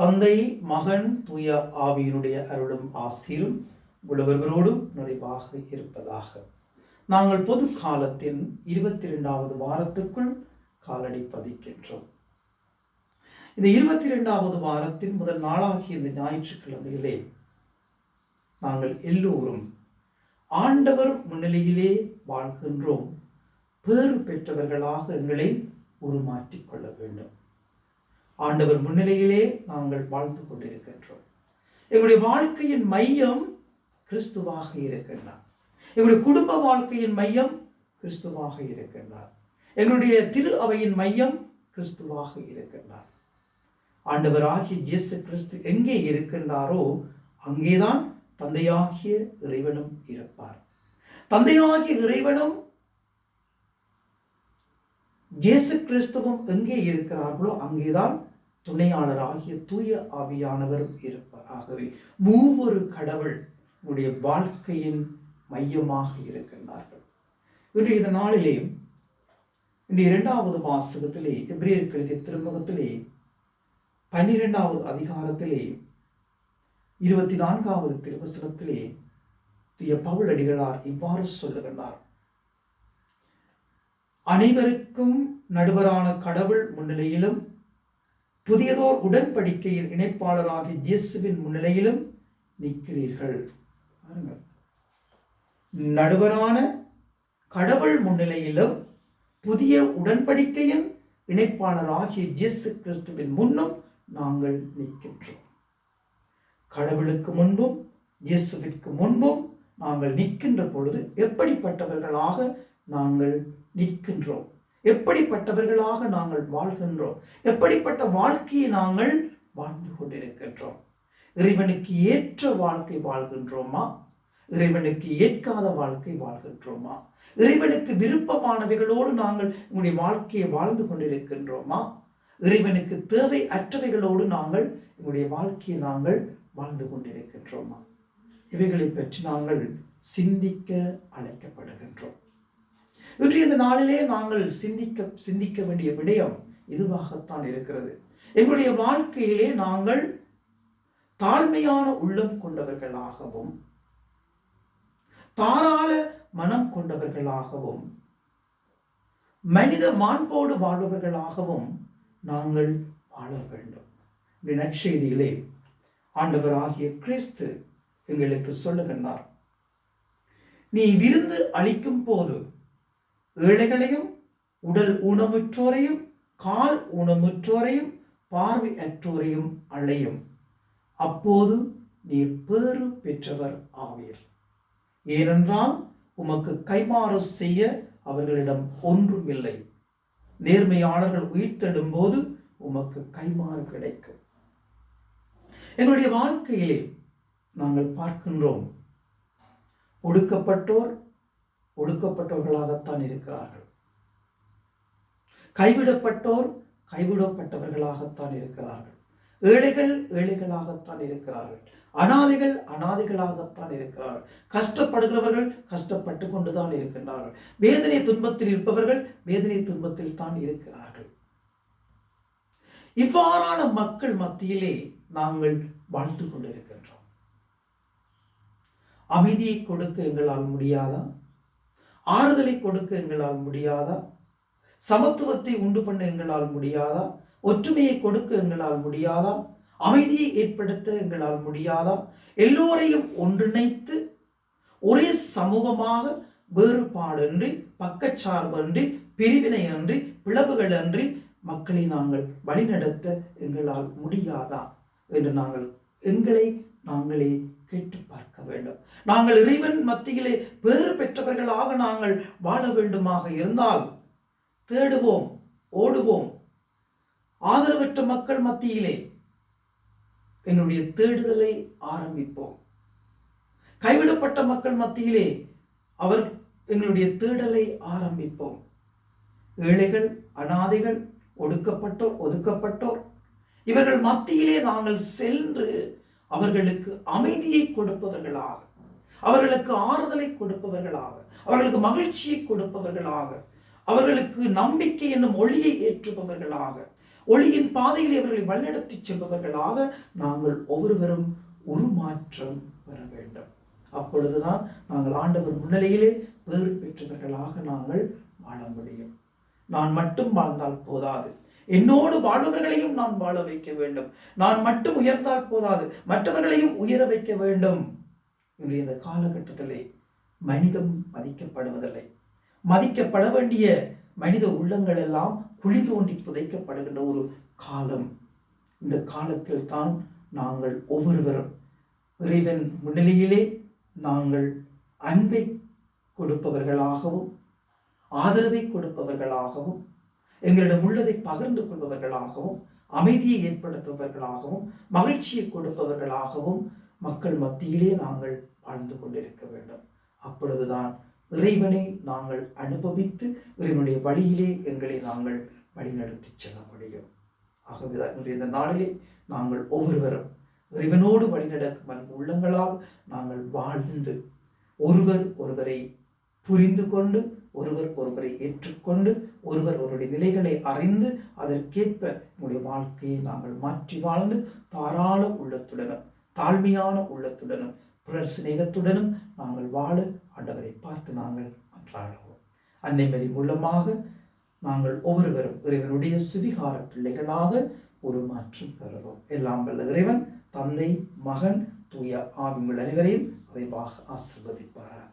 தந்தை மகன் தூய ஆவியினுடைய அருளும் ஆசிரும் உழவர்களோடும் நிறைவாக இருப்பதாக. நாங்கள் பொது காலத்தின் இருபத்தி இரண்டாவது வாரத்துக்குள் காலடி பதிக்கின்றோம். இந்த இருபத்தி இரண்டாவது வாரத்தின் முதல் நாளாகிய இந்த ஞாயிற்றுக்கிழமையிலே நாங்கள் எல்லோரும் ஆண்டவர் முன்னிலையிலே வாழ்கின்றோம். பேறு பெற்றவர்களாக எங்களை உருமாற்றிக் கொள்ள வேண்டும். ஆண்டவர் முன்னிலையிலே நாங்கள் வாழ்ந்து கொண்டிருக்கின்றோம். எங்களுடைய வாழ்க்கையின் மையம் கிறிஸ்துவாக இருக்கின்றார். எங்களுடைய குடும்ப வாழ்க்கையின் மையம் கிறிஸ்துவாக இருக்கின்றார். எங்களுடைய திரு அவையின் மையம் கிறிஸ்துவாக இருக்கின்றார். ஆண்டவராகிய இயேசு கிறிஸ்து எங்கே இருக்கின்றாரோ அங்கேதான் தந்தையாகிய இறைவனும் இருப்பார். தந்தையாகிய இறைவனும் இயேசு கிறிஸ்துவும் எங்கே இருக்கிறார்களோ அங்கேதான் துணையாளராகிய தூய ஆவியானவரும் இருப்பார் ஆகவே மூவொரு கடவுள் உடைய வாழ்க்கையின் மையமாக இருக்கின்றார்கள். இன்று இந்த நாளிலேயும் இன்றைய இரண்டாவது வாசகத்திலே எப்ரியர் கழுதிய திருமுகத்திலே பன்னிரெண்டாவது அதிகாரத்திலே இருபத்தி நான்காவது திருவசனத்திலே துய பவுல் அடிகளார் இவ்வாறு சொல்லுகின்றார். அனைவருக்கும் நடுவரான கடவுள் முன்னிலையிலும் புதியதோர் உடன்படிக்கையின் இணைப்பாளராகிய இயேசுவின் முன்னிலையிலும் நிற்கிறீர்கள். பாருங்கள். நடுவரான கடவுள் முன்னிலையிலும் புதிய உடன்படிக்கையின் இணைப்பாளராகிய இயேசு கிறிஸ்துவின் முன்னும் நாங்கள் நிற்கின்றோம். கடவுளுக்கு முன்பும் இயேசுவிற்கு முன்பும் நாங்கள் நிற்கின்ற பொழுது எப்படிப்பட்டவர்களாக நாங்கள் நிற்கின்றோம்? எப்படிப்பட்டவர்களாக நாங்கள் வாழ்கின்றோம்? எப்படிப்பட்ட வாழ்க்கையை நாங்கள் வாழ்ந்து கொண்டிருக்கின்றோம்? இறைவனுக்கு ஏற்ற வாழ்க்கை வாழ்கின்றோமா? இறைவனுக்கு ஏற்காத வாழ்க்கை வாழ்கின்றோமா? இறைவனுக்கு விருப்பமானவைகளோடு நாங்கள் எங்களுடைய வாழ்க்கையை வாழ்ந்து கொண்டிருக்கின்றோமா? இறைவனுக்கு தேவை அற்றவைகளோடு நாங்கள் எங்களுடைய வாழ்க்கையை நாங்கள் வாழ்ந்து கொண்டிருக்கின்றோமா? இவைகளை பற்றி நாங்கள் சிந்திக்க அழைக்கப்படுகின்றோம். இன்றைய இந்த நாளிலே நாங்கள் சிந்திக்க சிந்திக்க வேண்டிய விடயம் இதுவாகத்தான் இருக்கிறது. எங்களுடைய வாழ்க்கையிலே நாங்கள் தாழ்மையான உள்ளம் கொண்டவர்களாகவும் தாராள மனம் கொண்டவர்களாகவும் மனித மாண்போடு வாழ்பவர்களாகவும் நாங்கள் வாழ வேண்டும். நற்செய்தியிலே ஆண்டவராகிய கிறிஸ்து எங்களுக்கு சொல்லுகின்றார். நீ விருந்து அளிக்கும் போது ஏழைகளையும் உடல் ஊனமுற்றோரையும் கால் ஊனமுற்றோரையும் பார்வை அற்றோரையும் அழையும். அப்போது நீர் பேறு பெற்றவர் ஆவீர். ஏனென்றால் உமக்கு கைமாறு செய்ய அவர்களிடம் ஒன்றும் இல்லை நேர்மையாளர்கள் உயிர்த்தெடும் போது உமக்கு கைமாறு கிடைக்கும். எங்களுடைய வாழ்க்கையிலே நாங்கள் பார்க்கின்றோம். ஒடுக்கப்பட்டோர் ஒடுக்கப்பட்டவர்களாகத்தான் இருக்கிறார்கள். கைவிடப்பட்டோர் கைவிடப்பட்டவர்களாகத்தான் இருக்கிறார்கள். ஏழைகள் ஏழைகளாகத்தான் இருக்கிறார்கள். அனாதைகள் அனாதைகளாகத்தான் இருக்கிறார்கள். கஷ்டப்படுகிறவர்கள் கஷ்டப்பட்டு கொண்டுதான் இருக்கின்றார்கள். வேதனை துன்பத்தில் இருப்பவர்கள் வேதனை துன்பத்தில் தான் இருக்கிறார்கள். இவ்வாறான மக்கள் மத்தியிலே நாங்கள் வாழ்ந்து கொண்டிருக்கின்றோம். அமைதியை கொடுக்க எங்களால் முடியாதா? ஆறுதலை கொடுக்க எங்களால் முடியாதா? சமத்துவத்தை உண்டு பண்ண எங்களால் முடியாதா? ஒற்றுமையை கொடுக்க எங்களால் முடியாதா? அமைதியை ஏற்படுத்த எங்களால் முடியாதா? எல்லோரையும் ஒன்றிணைத்து ஒரே சமூகமாக வேறுபாடின்றி பக்கச்சார்பன்றி பிரிவினை அன்றி பிளவுகள் அன்றி மக்களை நாங்கள் வழிநடத்த எங்களால் முடியாதா? என்று நாங்கள் எங்களை நாங்களே கேட்டு பார்க்க வேண்டும். நாங்கள் இறைவன் மத்தியிலே பேறு பெற்றவர்களாக நாங்கள் வாழ வேண்டுமாக இருந்தால் தேடுவோம் ஓடுவோம். ஆதரவற்ற மக்கள் மத்தியிலே என்னுடைய தேடுதலை ஆரம்பிப்போம். கைவிடப்பட்ட மக்கள் மத்தியிலே அவர் எங்களுடைய தேடலை ஆரம்பிப்போம். ஏழைகள் அனாதைகள் ஒடுக்கப்பட்டோர் ஒதுக்கப்பட்டோர் இவர்கள் மத்தியிலே நாங்கள் சென்று அவர்களுக்கு அமைதியை கொடுப்பவர்களாக அவர்களுக்கு ஆறுதலை கொடுப்பவர்களாக அவர்களுக்கு மகிழ்ச்சியை கொடுப்பவர்களாக அவர்களுக்கு நம்பிக்கை என்னும் ஒளியை ஏற்றுபவர்களாக ஒளியின் பாதையில் அவர்களை வழிநடத்தி செல்பவர்களாக நாங்கள் ஒவ்வொருவரும் உருமாற்றம் பெற வேண்டும். அப்பொழுதுதான் நாங்கள் ஆண்டவர் முன்னிலையிலே வேறு பெற்றவர்களாக நாங்கள் வாழ முடியும். நான் மட்டும் வாழ்ந்தால் போதாது. என்னோடு வாழ்பவர்களையும் நான் வாழ வைக்க வேண்டும். நான் மட்டும் உயர்ந்தால் போதாது மற்றவர்களையும் உயர வைக்க வேண்டும். இன்றைய இந்த காலகட்டத்திலே மனிதம் மதிக்கப்படுவதில்லை. மதிக்கப்பட வேண்டிய மனித உள்ளங்கள் எல்லாம் குழி தோண்டி புதைக்கப்படுகின்ற ஒரு காலம். இந்த காலத்தில் தான் நாங்கள் ஒவ்வொருவரும் இறைவன் முன்னிலையிலே நாங்கள் அன்பை கொடுப்பவர்களாகவும் ஆதரவை கொடுப்பவர்களாகவும் எங்களிடம் உள்ளதை பகிர்ந்து கொள்பவர்களாகவும் அமைதியை ஏற்படுத்துபவர்களாகவும் மகிழ்ச்சியை கொடுப்பவர்களாகவும் மக்கள் மத்தியிலே நாங்கள் வாழ்ந்து கொண்டிருக்க வேண்டும். அப்பொழுதுதான் இறைவனை நாங்கள் அனுபவித்து இறைவனுடைய வழியிலே எங்களை நாங்கள் வழிநடத்தி செல்ல முடியும். ஆகவேதான் இந்த நாளிலே நாங்கள் ஒவ்வொருவரும் இறைவனோடு வழிநடக்கும் அன்பு உள்ளங்களால் நாங்கள் வாழ்ந்து ஒருவர் ஒருவரை புரிந்து கொண்டு ஒருவர் ஒருவரை ஏற்றுக்கொண்டு ஒருவர் ஒருவருடைய நிலைகளை அறிந்து அதற்கேற்ப நம்முடைய வாழ்க்கையை நாங்கள் மாற்றி வாழ்ந்து தாராள உள்ளத்துடனும் தாழ்மையான உள்ளத்துடனும் பிறர் சிநேகத்துடனும் நாங்கள் வாழ ஆண்டவரை பார்த்து நாங்கள் அன்றாடுவோம். அன்னை மரி மூலமாக நாங்கள் ஒவ்வொருவரும் இறைவனுடைய சுவிகார பிள்ளைகளாக ஒரு மாற்றம் பெறுவோம் எல்லாம் வல்ல இறைவன் தந்தை மகன் தூய ஆவிங்கள் அனைவரையும் விரைவாக ஆசிர்வதிப்பார்